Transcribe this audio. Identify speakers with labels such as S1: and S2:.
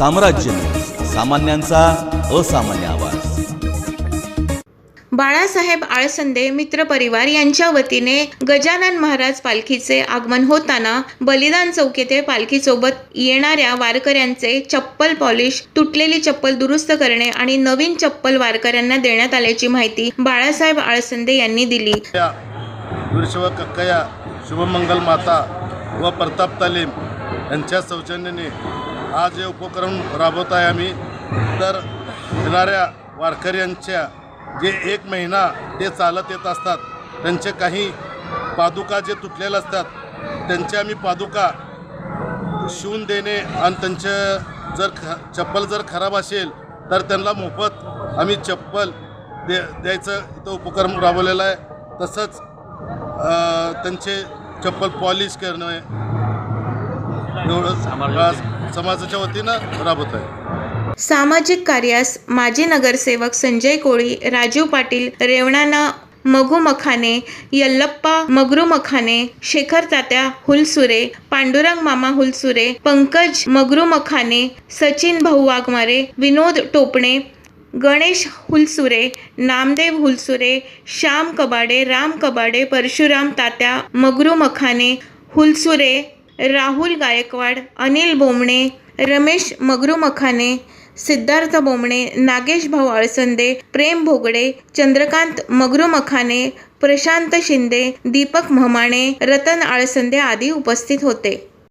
S1: साम्राज्य. सामान्यांचा असामान्य आवाज.
S2: बाळासाहेब आळसंदे मित्र परिवार यांच्या वतीने गजानन महाराज पालखीचे आगमन होताना बलिदान चौक येथे पालखीसोबत येणाऱ्या वारकऱ्यांचे चप्पल पॉलिश तुटलेली चप्पल दुरुस्त करणे आणि नवीन चप्पल वारकऱ्यांना देण्यात आल्याची माहिती बाळासाहेब आळसंदे यांनी दिली.
S3: कक्कया शुभमंगल माता व प्रताप तालीम यांच्या सौजन्याने आज हे उपक्रम राबवत आहे आम्ही तर येणाऱ्या वारकऱ्यांच्या जे एक महिना ते चालत येत असतात त्यांचे काही पादुका जे तुटलेले असतात त्यांचे आम्ही पादुका शिवून देणे आणि त्यांचं जर ख चप्पल जर खराब असेल तर त्यांना मोफत आम्ही चप्पल दे द्यायचं इथं उपक्रम राबवलेला आहे. तसंच त्यांचे चप्पल पॉलिश करणं एवढं रा- समाजाच्या वतीनं राबवत आहे
S2: सामाजिक कार्यास माजी नगरसेवक संजय कोळी राजीव पाटील रेवणाना मगू मखाने यल्लप्पा मगरू मखाने शेखर तात्या हुलसुरे पांडुरंग मामा हुलसुरे पंकज मगरू मखाने सचिन भाऊ वाघमारे विनोद टोपणे गणेश हुलसुरे नामदेव हुलसुरे श्याम कबाडे राम कबाडे परशुराम तात्या मगरू मखाने हुलसुरे राहुल गायकवाड अनिल बोमणे रमेश मगरुमखाने सिद्धार्थ बोमणे नागेश भाऊ अळसंदे प्रेम भोगडे चंद्रकांत मगरुमखाने प्रशांत शिंदे दीपक म्हमाणे रतन आळसंदे आदी उपस्थित होते.